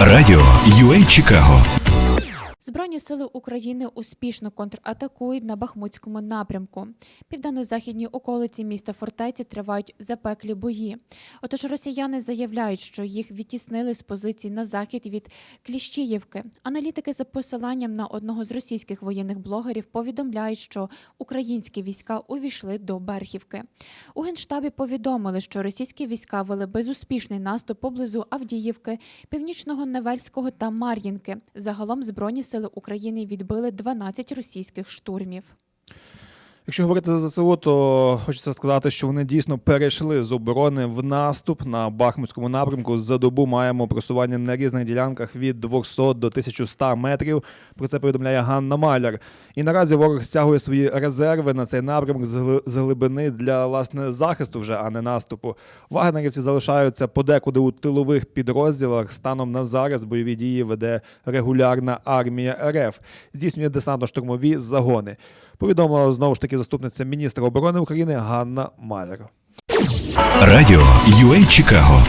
Радіо UA Чикаго Збройні сили України успішно контратакують на Бахмутському напрямку. Південно-західній околиці міста фортеці тривають запеклі бої. Отож, росіяни заявляють, що їх відтіснили з позицій на захід від Кліщіївки. Аналітики за посиланням на одного з російських воєнних блогерів повідомляють, що українські війська увійшли до Берхівки. У генштабі повідомили, що російські війська вели безуспішний наступ поблизу Авдіївки, Північного Невельського та Мар'їнки. Загалом збройні сили України відбили 12 російських штурмів. Якщо говорити за ЗСУ, то хочеться сказати, що вони дійсно перейшли з оборони в наступ на Бахмутському напрямку. За добу маємо просування на різних ділянках від 200 до 1100 метрів. Про це повідомляє Ганна Маляр. І наразі ворог стягує свої резерви на цей напрямок з глибини для власне захисту, вже а не наступу. Вагнерівці залишаються подекуди у тилових підрозділах. Станом на зараз бойові дії веде регулярна армія РФ. Здійснює десантно-штурмові загони. Повідомила знову ж таки заступниця міністра оборони України Ганна Маляр. Радіо UA Чикаго